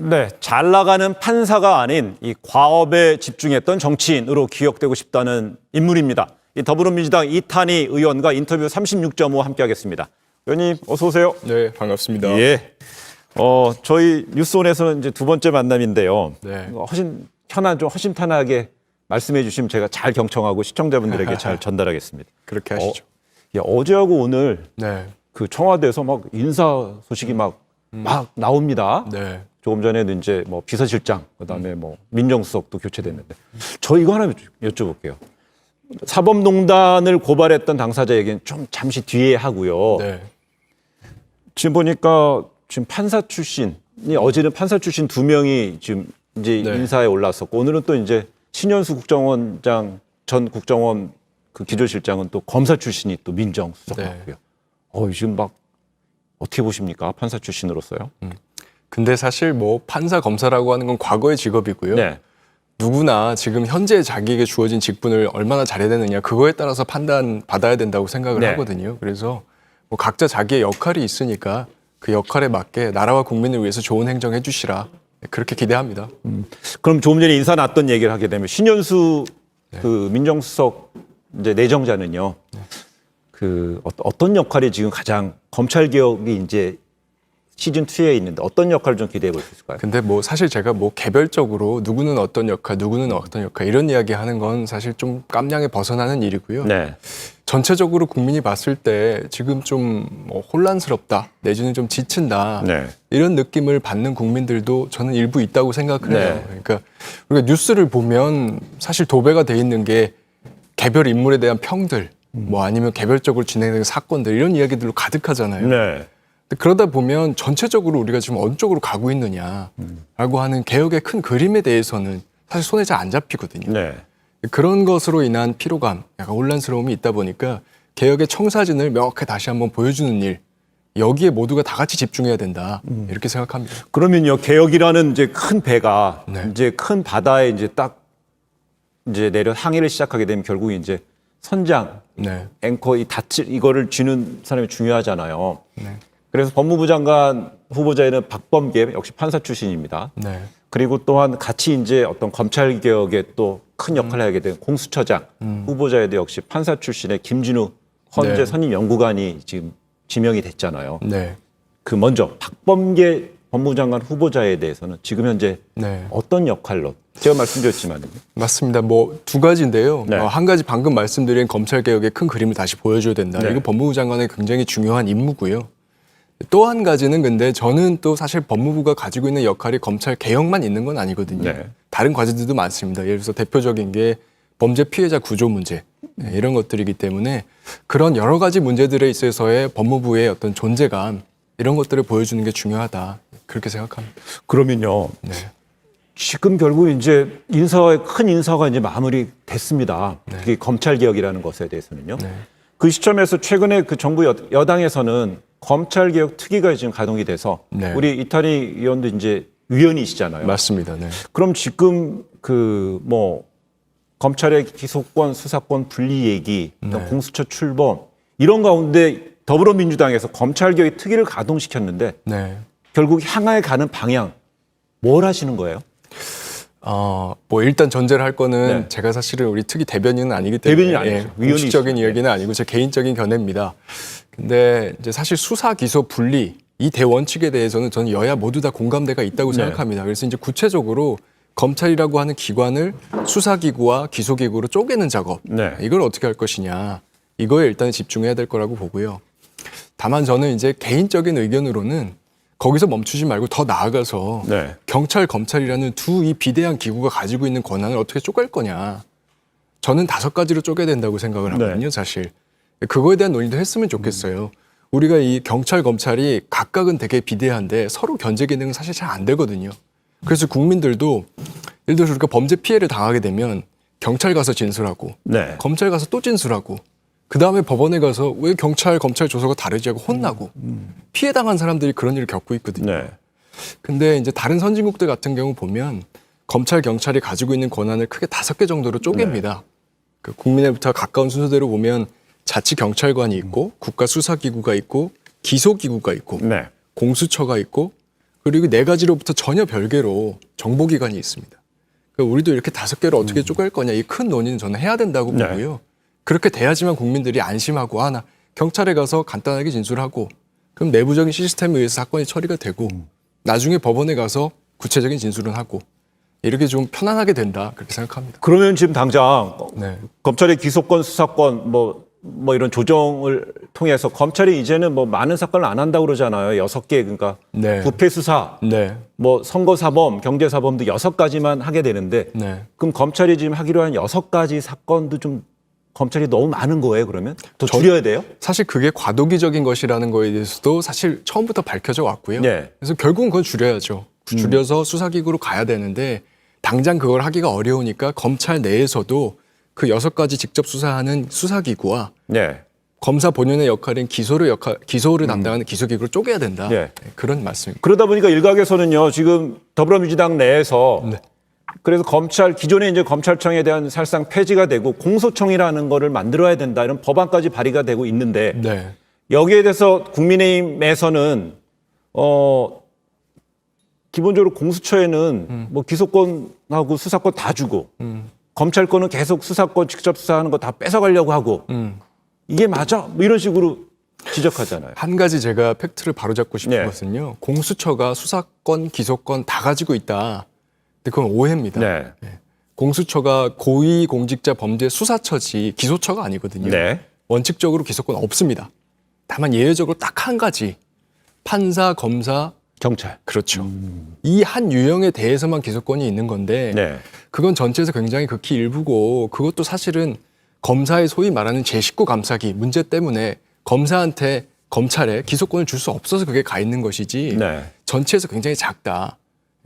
네, 잘 나가는 판사가 아닌 이 과업에 집중했던 정치인으로 기억되고 싶다는 인물입니다. 이 더불어민주당 이탄희 의원과 인터뷰 36.5 함께하겠습니다. 의원님 어서 오세요. 네, 반갑습니다. 예. 어, 저희 뉴스온에서는 이제 두 번째 만남인데요. 네. 훨씬 편한 좀 허심탄회하게 말씀해 주시면 제가 잘 경청하고 시청자분들에게 잘 전달하겠습니다. 그렇게 하시죠. 어, 야, 어제하고 오늘 네. 그 청와대에서 막 인사 소식이 막, 막 나옵니다. 네. 조금 전에도 이제 뭐 비서실장, 그다음에 뭐 민정수석도 교체됐는데 저 이거 하나 여쭤- 여쭤볼게요. 사법농단을 고발했던 당사자 얘기는 좀 잠시 뒤에 하고요. 네. 지금 보니까 지금 판사 출신이 어제는 판사 출신 두 명이 지금 이제 네. 인사에 올랐었고 오늘은 또 이제 신현수 국정원장 전 국정원 그 기조실장은 또 검사 출신이 또 민정수석 네. 같고요. 어 지금 막 어떻게 보십니까 판사 출신으로서요? 근데 사실 뭐 판사 검사라고 하는 건 과거의 직업이고요. 네. 누구나 지금 현재 자기에게 주어진 직분을 얼마나 잘해야 되느냐 그거에 따라서 판단 받아야 된다고 생각을 네. 하거든요. 그래서 뭐 각자 자기의 역할이 있으니까 그 역할에 맞게 나라와 국민을 위해서 좋은 행정 해주시라 그렇게 기대합니다. 그럼 조금 전에 인사 났던 얘기를 하게 되면 신현수 그 민정수석 이제 내정자는요. 그 어- 어떤 역할이 지금 가장 검찰 개혁이 이제 시즌 2에 있는데 어떤 역할을 좀 기대해 볼 수 있을까요? 근데 뭐 사실 제가 뭐 개별적으로 누구는 어떤 역할, 누구는 어떤 역할 이런 이야기 하는 건 사실 좀 깜냥에 벗어나는 일이고요. 네. 전체적으로 국민이 봤을 때 지금 좀뭐 혼란스럽다 내지는 좀 지친다 네. 이런 느낌을 받는 국민들도 저는 일부 있다고 생각을 해요. 네. 그러니까 우리가 뉴스를 보면 사실 도배가 돼 있는 게 개별 인물에 대한 평들 뭐 아니면 개별적으로 진행되는 사건들 이런 이야기들로 가득하잖아요. 네. 그러다 보면 전체적으로 우리가 지금 어느 쪽으로 가고 있느냐라고 하는 개혁의 큰 그림에 대해서는 사실 손에 잘 안 잡히거든요. 네. 그런 것으로 인한 피로감, 약간 혼란스러움이 있다 보니까 개혁의 청사진을 명확히 다시 한번 보여주는 일, 여기에 모두가 다 같이 집중해야 된다 이렇게 생각합니다. 그러면요 개혁이라는 이제 큰 배가 네. 이제 큰 바다에 이제 딱 이제 내려 항해를 시작하게 되면 결국 이제 선장 네, 앵커 이 닻을 이거를 쥐는 사람이 중요하잖아요. 네, 그래서 법무부 장관 후보자에는 박범계 역시 판사 출신입니다. 네, 그리고 또한 같이 이제 어떤 검찰 개혁에 또큰 음. 역할을 하게 된 공수처장 후보자에도 역시 판사 출신의 김진우 헌재 네. 선임 연구관이 지금 지명이 됐잖아요. 네, 그 먼저 박범계 법무부 장관 후보자에 대해서는 지금 현재 네. 어떤 역할로 제가 말씀드렸지만 맞습니다. 뭐 두 가지인데요. 네. 어, 한 가지 방금 말씀드린 검찰 개혁의 큰 그림을 다시 보여줘야 된다. 네. 이거 법무부 장관의 굉장히 중요한 임무고요. 또 한 가지는 근데 저는 또 사실 법무부가 가지고 있는 역할이 검찰 개혁만 있는 건 아니거든요. 네. 다른 과제들도 많습니다. 예를 들어서 대표적인 게 범죄 피해자 구조 문제 네, 이런 것들이기 때문에 그런 여러 가지 문제들에 있어서의 법무부의 어떤 존재감 이런 것들을 보여주는 게 중요하다 그렇게 생각합니다. 그러면요 네. 지금 결국 이제 인사의 큰 인사가 이제 마무리 됐습니다. 네. 특히 검찰 개혁이라는 것에 대해서는요. 그 시점에서 최근에 그 정부 여, 여당에서는 검찰 개혁 특위가 지금 가동이 돼서 네. 우리 이탈리 의원도 이제 위원이시잖아요. 맞습니다. 네. 그럼 지금 그 뭐 검찰의 기소권, 수사권 분리 얘기, 또 네. 공수처 출범 이런 가운데 더불어민주당에서 검찰 개혁 특위를 가동시켰는데 네. 결국 향하에 가는 방향 뭘 하시는 거예요? 어, 뭐 일단 전제를 할 거는 네. 제가 사실은 우리 특위 대변인은 아니기 때문에 대변인이 아니죠. 예, 공식적인 위원이시죠. 이야기는 아니고 제 개인적인 견해입니다. 근데 이제 사실 수사 기소 분리 이 대원칙에 대해서는 저는 여야 모두 다 공감대가 있다고 네. 생각합니다. 그래서 이제 구체적으로 검찰이라고 하는 기관을 수사기구와 기소기구로 쪼개는 작업 네. 이걸 어떻게 할 것이냐 이거에 일단 집중해야 될 거라고 보고요. 다만 저는 이제 개인적인 의견으로는 거기서 멈추지 말고 더 나아가서 네. 경찰, 검찰이라는 두 이 비대한 기구가 가지고 있는 권한을 어떻게 쪼갤 거냐. 저는 다섯 가지로 쪼개야 된다고 생각을 하거든요, 네. 사실. 그거에 대한 논의도 했으면 좋겠어요. 우리가 이 경찰, 검찰이 각각은 되게 비대한데 서로 견제 기능은 사실 잘 안 되거든요. 그래서 국민들도 예를 들어서 우리가 범죄 피해를 당하게 되면 경찰 가서 진술하고 네. 검찰 가서 또 진술하고 그 다음에 법원에 가서 왜 경찰 검찰 조서가 다르지 하고 혼나고 피해 당한 사람들이 그런 일을 겪고 있거든요. 네. 근데 이제 다른 선진국들 같은 경우 보면 검찰 경찰이 가지고 있는 권한을 크게 다섯 개 정도로 쪼갭니다. 그 국민의부터 가까운 순서대로 보면 자치 경찰관이 있고 국가 수사 기구가 있고 기소 기구가 있고 네. 공수처가 있고 그리고 네 가지로부터 전혀 별개로 정보기관이 있습니다. 그러니까 우리도 이렇게 다섯 개를 어떻게 쪼갤 거냐 이 큰 논의는 저는 해야 된다고 네. 보고요. 그렇게 돼야지만 국민들이 안심하고 하나 경찰에 가서 간단하게 진술하고 그럼 내부적인 시스템에 의해서 사건이 처리가 되고 나중에 법원에 가서 구체적인 진술은 하고 이렇게 좀 편안하게 된다 그렇게 생각합니다. 그러면 지금 당장 네. 검찰의 기소권, 수사권 뭐, 뭐 이런 조정을 통해서 검찰이 이제는 뭐 많은 사건을 안 한다고 그러잖아요. 여섯 개 그러니까 네. 부패 수사, 네. 뭐 선거 사범, 경제 사범도 여섯 가지만 하게 되는데 네. 그럼 검찰이 지금 하기로 한 여섯 가지 사건도 좀 검찰이 너무 많은 거예요. 그러면 더 줄여야 돼요? 사실 그게 과도기적인 것이라는 거에 대해서도 사실 처음부터 밝혀져 왔고요. 네. 그래서 결국은 그건 줄여야죠. 줄여서 수사기구로 가야 되는데 당장 그걸 하기가 어려우니까 검찰 내에서도 그 여섯 가지 직접 수사하는 수사기구와 네. 검사 본연의 역할인 기소를 역할 기소를 담당하는 기소기구를 쪼개야 된다. 네. 네, 그런 말씀입니다. 그러다 보니까 일각에서는요. 지금 더불어민주당 내에서 네. 그래서 검찰 기존에 이제 검찰청에 대한 사실상 폐지가 되고 공소청이라는 거를 만들어야 된다 이런 법안까지 발의가 되고 있는데 네. 여기에 대해서 국민의힘에서는 어 기본적으로 공수처에는 뭐 기소권하고 수사권 다 주고 검찰권은 계속 수사권 직접 수사하는 거 다 뺏어가려고 하고 음. 이게 맞아? 뭐 이런 식으로 지적하잖아요. 한 가지 제가 팩트를 바로잡고 싶은 네. 것은요. 공수처가 수사권, 기소권 다 가지고 있다. 근데 그건 오해입니다. 네. 공수처가 고위 공직자 범죄 수사처지 기소처가 아니거든요. 네. 원칙적으로 기소권 없습니다. 다만 예외적으로 딱 한 가지 판사, 검사 경찰. 그렇죠. 이한 유형에 대해서만 기소권이 있는 건데 네. 그건 전체에서 굉장히 극히 일부고 그것도 사실은 검사의 소위 말하는 제19 감사기 문제 때문에 검사한테 검찰에 기소권을 줄 수 없어서 그게 가 있는 것이지 네. 전체에서 굉장히 작다.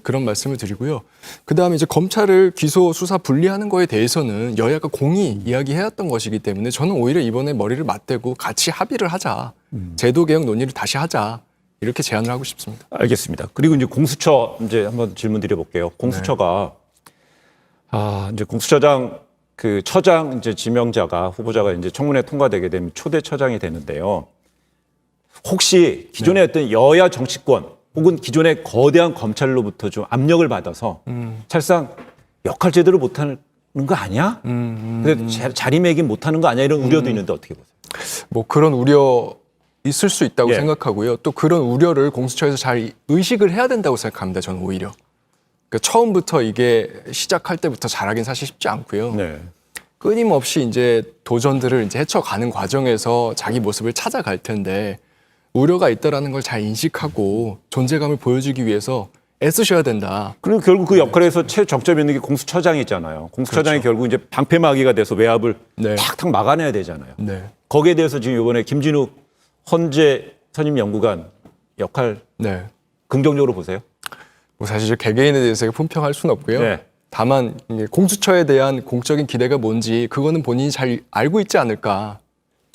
그런 말씀을 드리고요. 그 다음에 이제 검찰을 기소, 수사 분리하는 거에 대해서는 여야가 공히 이야기해왔던 것이기 때문에 저는 오히려 이번에 머리를 맞대고 같이 합의를 하자. 제도 개혁 논의를 다시 하자. 이렇게 제안을 하고 싶습니다. 알겠습니다. 그리고 이제 공수처 이제 한번 질문 드려볼게요. 공수처가 아 이제 공수처장 그 처장 이제 지명자가 후보자가 이제 청문회 통과되게 되면 초대 처장이 되는데요. 혹시 기존에 어떤 여야 정치권 혹은 기존의 거대한 검찰로부터 좀 압력을 받아서 사실상 역할 제대로 못하는 거 아니야? 근데 자- 자리매김 못하는 거 아니야? 이런 우려도 있는데 어떻게 보세요? 뭐 그런 우려 있을 수 있다고 예. 생각하고요. 또 그런 우려를 공수처에서 잘 의식을 해야 된다고 생각합니다. 저는 오히려. 그러니까 처음부터 이게 시작할 때부터 잘하긴 사실 쉽지 않고요. 네. 끊임없이 이제 도전들을 이제 헤쳐가는 과정에서 자기 모습을 찾아갈 텐데 우려가 있다라는 걸 잘 인식하고 존재감을 보여주기 위해서 애쓰셔야 된다. 그리고 결국 그 역할에서 최적점 있는 게 공수처장이잖아요. 공수처장이 결국 이제 방패막이가 돼서 외압을 네. 탁탁 막아내야 되잖아요. 네. 거기에 대해서 지금 이번에 김진욱 헌재 선임 연구관 역할 네. 긍정적으로 보세요. 뭐 사실 저 개개인에 대해서 품평할 수는 없고요. 네. 다만 공수처에 대한 공적인 기대가 뭔지 그거는 본인이 잘 알고 있지 않을까.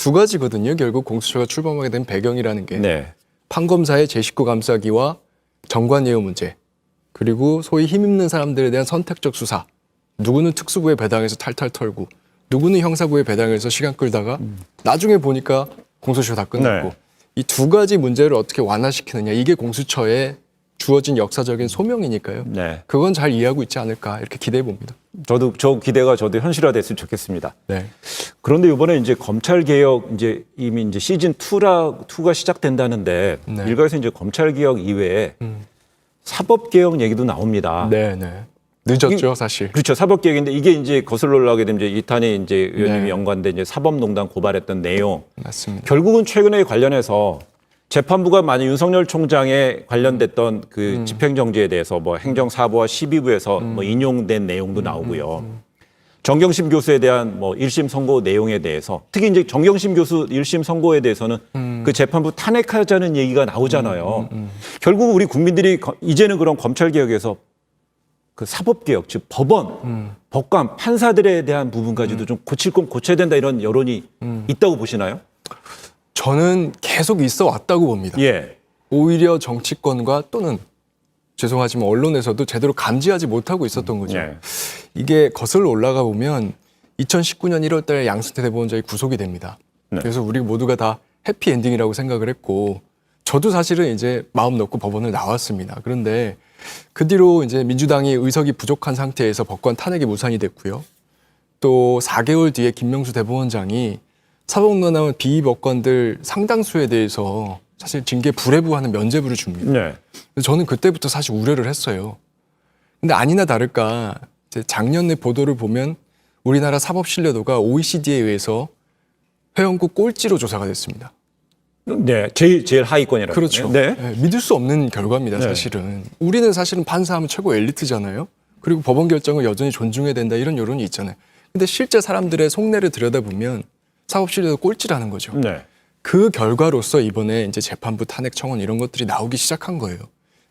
두 가지거든요. 결국 공수처가 출범하게 된 배경이라는 게 네. 판검사의 제19 감사기와 정관 예우 문제 그리고 소위 힘있는 사람들에 대한 선택적 수사 누구는 특수부에 배당해서 탈탈 털고 누구는 형사부에 배당해서 시간 끌다가 나중에 보니까 공소시효 다 끝났고 네. 이두 가지 문제를 어떻게 완화시키느냐 이게 공수처의 주어진 역사적인 소명이니까요. 네. 그건 잘 이해하고 있지 않을까 이렇게 기대해 봅니다. 저도 저 기대가 저도 현실화됐으면 좋겠습니다. 네. 그런데 이번에 이제 검찰 개혁 이제 이미 이제 시즌 2라 2가 시작된다는데 네. 일각에서 이제 검찰 개혁 이외에 사법 개혁 얘기도 나옵니다. 네, 네. 늦었죠, 사실. 그렇죠. 사법 개혁인데 이게 이제 거슬러 올라가게 되면 이제 이탄희 이제 의원님이 네. 연관된 이제 사법농단 고발했던 내용. 맞습니다. 결국은 최근에 관련해서 재판부가 만약 윤석열 총장에 관련됐던 그 집행정지에 대해서 뭐 행정사부와 12부에서 뭐 인용된 내용도 나오고요. 정경심 교수에 대한 뭐 1심 선고 내용에 대해서 특히 이제 정경심 교수 1심 선고에 대해서는 그 재판부 탄핵하자는 얘기가 나오잖아요. 결국 우리 국민들이 거- 이제는 그런 검찰 개혁에서 그 사법 개혁 즉 법원, 법관, 판사들에 대한 부분까지도 좀 고칠 건 고쳐야 된다 이런 여론이 있다고 보시나요? 저는 계속 있어 왔다고 봅니다. 예. 오히려 정치권과 또는 죄송하지만 언론에서도 제대로 감지하지 못하고 있었던 거죠. 예. 이게 거슬러 올라가 보면 2019년 1월 달에 양승태 대법원장이 구속이 됩니다. 네. 그래서 우리 모두가 다 해피 엔딩이라고 생각을 했고 저도 사실은 이제 마음 놓고 법원을 나왔습니다. 그런데 그 뒤로 이제 민주당이 의석이 부족한 상태에서 법관 탄핵이 무산이 됐고요. 또 4개월 뒤에 김명수 대법원장이 사법농단 비법관들 상당수에 대해서 사실 징계 불회부하는 면죄부를 줍니다. 네. 저는 그때부터 사실 우려를 했어요. 근데 아니나 다를까 이제 작년에 보도를 보면 우리나라 사법 신뢰도가 OECD에 의해서 회원국 꼴찌로 조사가 됐습니다. 네. 제일 제일 하위권이라고. 그렇죠. 네. 네, 믿을 수 없는 결과입니다, 네. 사실은. 우리는 사실은 판사하면 최고 엘리트잖아요. 그리고 법원 결정을 여전히 존중해야 된다 이런 여론이 있잖아요. 근데 실제 사람들의 속내를 들여다보면 사법 신뢰도 꼴찌라는 거죠. 네. 그 결과로서 이번에 이제 재판부 탄핵 청원 이런 것들이 나오기 시작한 거예요.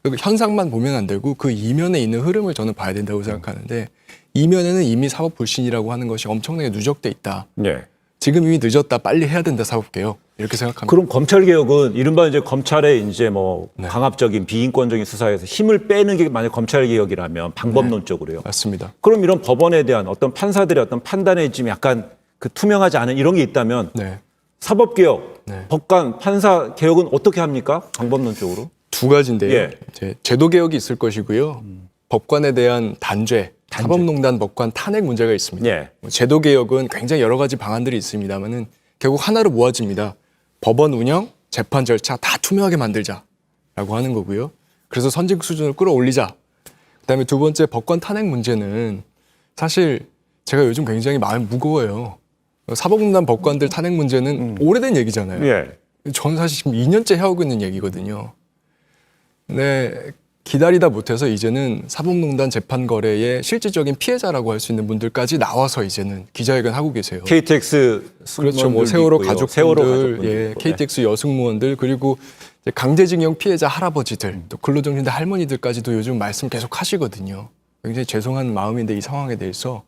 그 현상만 보면 안 되고 그 이면에 있는 흐름을 저는 봐야 된다고 생각하는데 이면에는 이미 사법 불신이라고 하는 것이 엄청나게 누적돼 있다. 네. 지금 이미 늦었다. 빨리 해야 된다 사법 개혁 이렇게 생각합니다. 그럼 검찰 개혁은 이른바 이제 검찰의 이제 뭐 네. 강압적인 비인권적인 수사에서 힘을 빼는 게 만약 검찰 개혁이라면 방법론적으로요. 맞습니다. 그럼 이런 법원에 대한 어떤 판사들의 어떤 판단에 지금 약간 그 투명하지 않은 이런 게 있다면 네. 사법 개혁, 네. 법관, 판사 개혁은 어떻게 합니까? 방법론적으로? 두 가지인데요. 예. 이제 제도 개혁이 있을 것이고요. 법관에 대한 단죄, 사법농단 법관 탄핵 문제가 있습니다. 예. 뭐 제도 개혁은 굉장히 여러 가지 방안들이 있습니다만은 결국 하나로 모아집니다. 법원 운영, 재판 절차 다 투명하게 만들자라고 하는 거고요. 그래서 선진 수준을 끌어올리자. 그다음에 두 번째 법관 탄핵 문제는 사실 제가 요즘 굉장히 마음이 무거워요. 사법농단 법관들 탄핵 문제는 오래된 얘기잖아요. 예. 저는 사실 지금 2년째 해오고 있는 얘기거든요. 네, 기다리다 못해서 이제는 사법농단 재판 거래의 실질적인 피해자라고 할 수 있는 분들까지 나와서 이제는 기자회견 하고 계세요. KTX 그렇죠. 뭐 세월호 가족분들 예. KTX 여승무원들 그리고 강제징용 피해자 할아버지들, 또 근로정신대 할머니들까지도 요즘 말씀 계속 하시거든요. 굉장히 죄송한 마음인데 이 상황에 대해서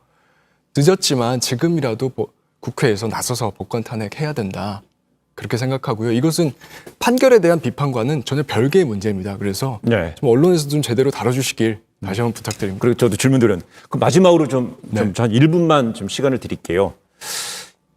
늦었지만 지금이라도 뭐 국회에서 나서서 법관 탄핵해야 된다. 그렇게 생각하고요. 이것은 판결에 대한 비판과는 전혀 별개의 문제입니다. 그래서 네. 좀 언론에서 좀 제대로 다뤄주시길 다시 한번 부탁드립니다. 그리고 저도 질문 드렸는데 그 마지막으로 좀, 네. 좀, 한 1분만 좀 시간을 드릴게요.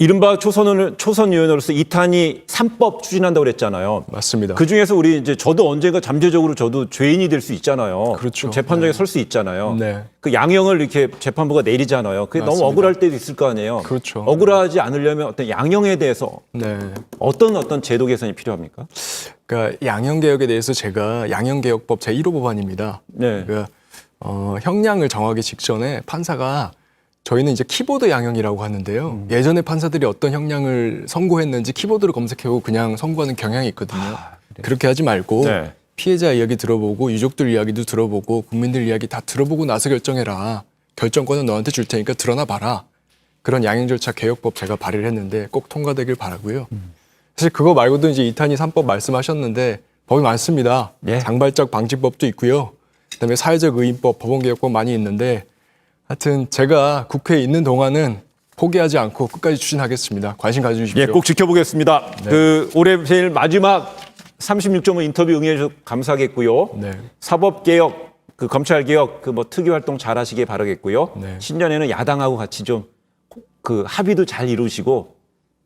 이른바 초선을, 초선위원으로서 이탄이 3법 추진한다고 그랬잖아요. 맞습니다. 그 중에서 우리 이제 저도 언젠가 잠재적으로 저도 죄인이 될 수 있잖아요. 그렇죠. 재판장에 설수 있잖아요. 네. 그 양형을 이렇게 재판부가 내리잖아요. 그게 너무 맞습니다. 억울할 때도 있을 거 아니에요. 그렇죠. 억울하지 않으려면 어떤 양형에 대해서 네. 어떤 어떤 제도 개선이 필요합니까? 그러니까 양형 개혁에 대해서 제가 양형 개혁법 제 1호 법안입니다. 네. 그 어, 형량을 정하기 직전에 판사가 저희는 이제 키보드 양형이라고 하는데요. 음. 예전에 판사들이 어떤 형량을 선고했는지 키보드를 검색해보고 그냥 선고하는 경향이 있거든요. 그렇게 하지 말고 아, 네. 피해자 이야기 들어보고 유족들 이야기도 들어보고 국민들 이야기 다 들어보고 나서 결정해라. 결정권은 너한테 줄 테니까 드러나 봐라. 그런 양형 절차 개혁법 제가 발의를 했는데 꼭 통과되길 바라고요. 사실 그거 말고도 이제 이탄희 3법 말씀하셨는데 법이 많습니다. 예. 장발적 방지법도 있고요. 그다음에 사회적 의인법, 법원개혁법 많이 있는데 하여튼 제가 국회에 있는 동안은 포기하지 않고 끝까지 추진하겠습니다. 관심 가져주십시오. 예, 꼭 지켜보겠습니다. 네. 그 올해 제일 마지막 36.5 인터뷰 응해 주셔서 감사하겠고요. 네. 사법 개혁, 그 검찰 개혁, 그 뭐 특위 활동 잘 하시길 바라겠고요. 네. 신년에는 야당하고 같이 좀 그 합의도 잘 이루시고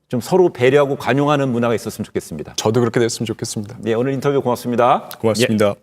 좀 서로 배려하고 관용하는 문화가 있었으면 좋겠습니다. 저도 그렇게 됐으면 좋겠습니다. 예, 오늘 인터뷰 고맙습니다. 고맙습니다.